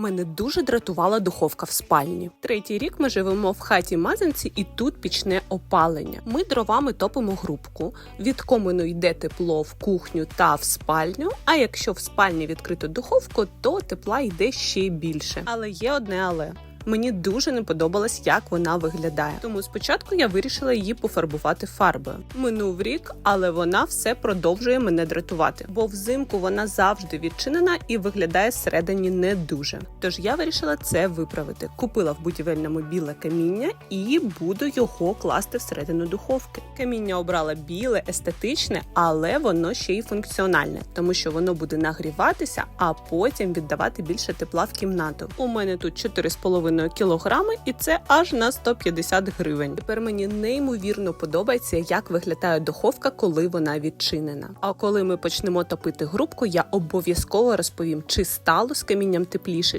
Мене дуже дратувала духовка в спальні. Третій рік ми живемо в хаті мазанці, і тут пічне опалення. Ми дровами топимо грубку. Від комину йде тепло в кухню та в спальню. А якщо в спальні відкрито духовку, то тепла йде ще більше. Але є одне але. Мені дуже не подобалось, як вона виглядає. Тому спочатку я вирішила її пофарбувати фарбою. Минув рік, але вона все продовжує мене дратувати, бо взимку вона завжди відчинена і виглядає зсередині не дуже. Тож я вирішила це виправити. Купила в будівельному біле каміння і буду його класти всередину духовки. Каміння обрала біле, естетичне, але воно ще й функціональне, тому що воно буде нагріватися, а потім віддавати більше тепла в кімнату. У мене тут 4,5 кілограми, і це аж на 150 гривень. Тепер мені неймовірно подобається, як виглядає духовка, коли вона відчинена. А коли ми почнемо топити грубку, я обов'язково розповім, чи стало з камінням тепліше,